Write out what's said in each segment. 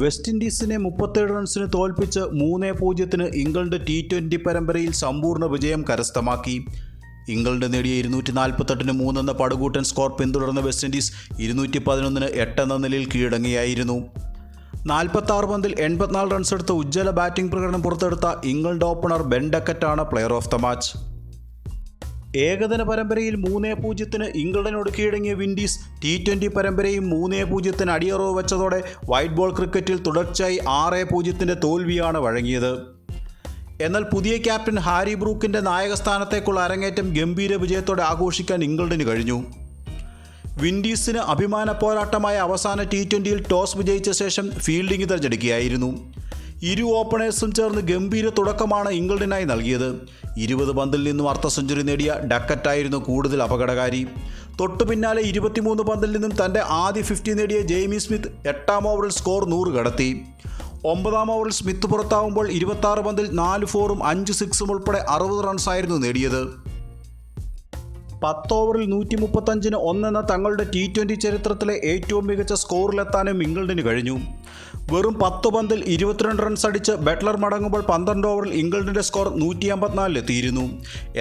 West ഇൻഡീസിനെ മുപ്പത്തേഴ് റൺസിന് തോൽപ്പിച്ച് മൂന്ന് പൂജ്യത്തിന് ഇംഗ്ലണ്ട് ടി ട്വന്റി പരമ്പരയിൽ സമ്പൂർണ വിജയം കരസ്ഥമാക്കി. ഇംഗ്ലണ്ട് നേടിയ ഇരുന്നൂറ്റി നാൽപ്പത്തെട്ടിന് മൂന്നെന്ന പടുകൂട്ടൻ സ്കോർ പിന്തുടർന്ന വെസ്റ്റ് ഇൻഡീസ് ഇരുന്നൂറ്റി പതിനൊന്നിന് എട്ടെന്ന നിലയിൽ കീഴടങ്ങിയായിരുന്നു. നാൽപ്പത്തി ആറ് പന്തിൽ എൺപത്തിനാല് റൺസ് എടുത്ത് ഉജ്ജ്വല ബാറ്റിംഗ് പ്രകടനം പുറത്തെടുത്ത ഇംഗ്ലണ്ട് ഓപ്പണർ ബെൻ ഡക്കറ്റാണ് പ്ലെയർ ഓഫ് ദ മാച്ച് ഏകദിന പരമ്പരയിൽ മൂന്നേ പൂജ്യത്തിന് ഇംഗ്ലണ്ടിനോട് കീഴടങ്ങിയ വിൻഡീസ് ടി ട്വന്റി പരമ്പരയും മൂന്നേ പൂജ്യത്തിന് അടിയറവ് വെച്ചതോടെ വൈറ്റ് ബോൾ ക്രിക്കറ്റിൽ തുടർച്ചയായി ആറ് പൂജ്യത്തിന്റെ തോൽവിയാണ് വഴങ്ങിയത്. എന്നാൽ പുതിയ ക്യാപ്റ്റൻ ഹാരി ബ്രൂക്കിന്റെ നായകസ്ഥാനത്തേക്കുള്ള അരങ്ങേറ്റം ഗംഭീര വിജയത്തോടെ ആഘോഷിക്കാൻ ഇംഗ്ലണ്ടിന് കഴിഞ്ഞു. വിൻഡീസിന് അഭിമാന പോരാട്ടമായ അവസാന ടി ട്വന്റിയിൽ ടോസ് വിജയിച്ച ശേഷം ഫീൽഡിംഗ് തിരഞ്ഞെടുക്കുകയായിരുന്നു. ഇരു ഓപ്പണേഴ്സും ചേർന്ന് ഗംഭീര തുടക്കമാണ് ഇംഗ്ലണ്ടിനായി നൽകിയത്. ഇരുപത് പന്തിൽ നിന്നും അർദ്ധ സെഞ്ചുറി നേടിയ ഡക്കറ്റായിരുന്നു കൂടുതൽ അപകടകാരി. തൊട്ടു പിന്നാലെ ഇരുപത്തിമൂന്ന് പന്തിൽ നിന്നും തന്റെ ആദ്യ ഫിഫ്റ്റി നേടിയ ജെയ്മി സ്മിത്ത് എട്ടാം ഓവറിൽ സ്കോർ നൂറ് കടത്തി. ഒമ്പതാം ഓവറിൽ സ്മിത്ത് പുറത്താവുമ്പോൾ ഇരുപത്താറ് പന്തിൽ നാല് ഫോറും അഞ്ച് സിക്സും ഉൾപ്പെടെ അറുപത് റൺസായിരുന്നു നേടിയത്. പത്ത് ഓവറിൽ നൂറ്റി മുപ്പത്തഞ്ചിന് ഒന്നെന്ന തങ്ങളുടെ ടി ട്വന്റി ചരിത്രത്തിലെ ഏറ്റവും മികച്ച സ്കോറിലെത്താനും ഇംഗ്ലണ്ടിന് കഴിഞ്ഞു. വെറും പത്ത് പന്തിൽ ഇരുപത്തിരണ്ട് റൺസ് അടിച്ച് ബട്ട്ലർ മടങ്ങുമ്പോൾ പന്ത്രണ്ട് ഓവറിൽ ഇംഗ്ലണ്ടിന്റെ സ്കോർ നൂറ്റി അമ്പത്തിനാലിലെത്തിയിരുന്നു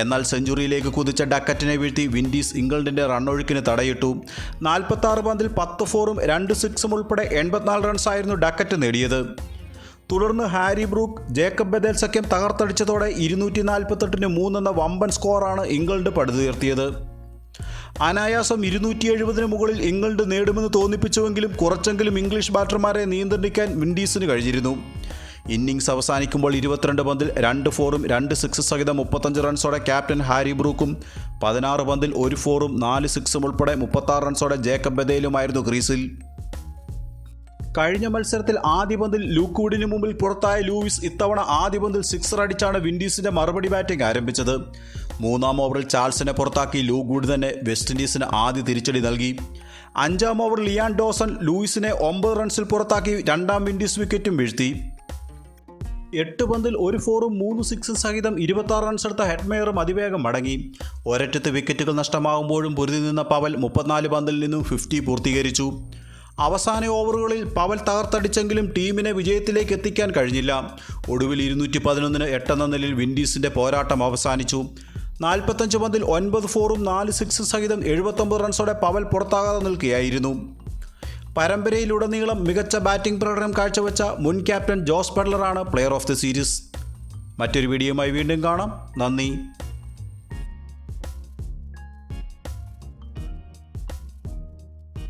എന്നാൽ സെഞ്ചുറിയിലേക്ക് കുതിച്ച ഡക്കറ്റിനെ വീഴ്ത്തി വിൻഡീസ് ഇംഗ്ലണ്ടിന്റെ റണ്ണൊഴുക്കിന് തടയിട്ടു. നാൽപ്പത്താറ് പന്തിൽ പത്ത് ഫോറും രണ്ട് സിക്സും ഉൾപ്പെടെ എൺപത്തിനാല് റൺസായിരുന്നു ഡക്കറ്റ് നേടിയത്. തുടർന്ന് ഹാരി ബ്രൂക്ക് ജേക്കബ് ബദേൽ സഖ്യം തകർത്തടിച്ചതോടെ ഇരുന്നൂറ്റി നാൽപ്പത്തെട്ടിന് മൂന്നെന്ന വമ്പൻ സ്കോറാണ് ഇംഗ്ലണ്ട് പടുതുയർത്തിയത്. അനായാസം ഇരുന്നൂറ്റി എഴുപതിന് മുകളിൽ ഇംഗ്ലണ്ട് നേടുമെന്ന് തോന്നിപ്പിച്ചുവെങ്കിലും കുറച്ചെങ്കിലും ഇംഗ്ലീഷ് ബാറ്റർമാരെ നിയന്ത്രിക്കാൻ വിൻഡീസിന് കഴിഞ്ഞിരുന്നു. ഇന്നിംഗ്സ് അവസാനിക്കുമ്പോൾ ഇരുപത്തിരണ്ട് പന്തിൽ രണ്ട് ഫോറും രണ്ട് സിക്സ് സഹിതം മുപ്പത്തഞ്ച് റൺസോടെ ക്യാപ്റ്റൻ ഹാരി ബ്രൂക്കും പതിനാറ് പന്തിൽ ഒരു ഫോറും നാല് സിക്സും ഉൾപ്പെടെ മുപ്പത്താറ് റൺസോടെ ജേക്കബ് ബദേലുമായിരുന്നു ക്രീസിൽ. കഴിഞ്ഞ മത്സരത്തിൽ ആദ്യ പന്തിൽ ലൂക്കൂഡിന് മുമ്പിൽ പുറത്തായ ലൂയിസ് ഇത്തവണ ആദ്യ പന്തിൽ സിക്സർ അടിച്ചാണ് വിൻഡീസിന്റെ മറുപടി ബാറ്റിംഗ് ആരംഭിച്ചത്. മൂന്നാം ഓവറിൽ ചാൾസിനെ പുറത്താക്കി ലൂ ഗുഡ് തന്നെ വെസ്റ്റ് ഇൻഡീസിന് ആദ്യ തിരിച്ചടി നൽകി. അഞ്ചാം ഓവറിൽ ലിയാൻ ഡോസൺ ലൂയിസിനെ ഒമ്പത് റൺസിൽ പുറത്താക്കി രണ്ടാം വിൻഡീസ് വിക്കറ്റും വീഴ്ത്തി. എട്ട് പന്തിൽ ഒരു ഫോറും മൂന്ന് സിക്സും സഹിതം ഇരുപത്തി റൺസ് എടുത്ത ഹെഡ്മേയറും അതിവേഗം മടങ്ങി. ഒരറ്റത്ത് വിക്കറ്റുകൾ നഷ്ടമാകുമ്പോഴും പൊരുതി നിന്ന പവൽ മുപ്പത്തിനാല് പന്തിൽ നിന്നും ഫിഫ്റ്റി പൂർത്തീകരിച്ചു. അവസാന ഓവറുകളിൽ പവൽ തകർത്തടിച്ചെങ്കിലും ടീമിനെ വിജയത്തിലേക്ക് എത്തിക്കാൻ കഴിഞ്ഞില്ല. ഒടുവിൽ ഇരുന്നൂറ്റി പതിനൊന്നിന് എട്ടെന്ന നിലയിൽ വിൻഡീസിന്റെ പോരാട്ടം അവസാനിച്ചു. നാൽപ്പത്തഞ്ച് പന്തിൽ ഒൻപത് ഫോറും നാല് സിക്സ് സഹിതം എഴുപത്തൊമ്പത് റൺസോടെ പവൽ പുറത്താകാതെ നിൽക്കുകയായിരുന്നു. പരമ്പരയിലുടനീളം മികച്ച ബാറ്റിംഗ് പ്രകടനം കാഴ്ചവെച്ച മുൻ ക്യാപ്റ്റൻ ജോസ് ബട്ട്ലറാണ് പ്ലെയർ ഓഫ് ദി സീരീസ്. മറ്റൊരു വീഡിയോയുമായി വീണ്ടും കാണാം. നന്ദി.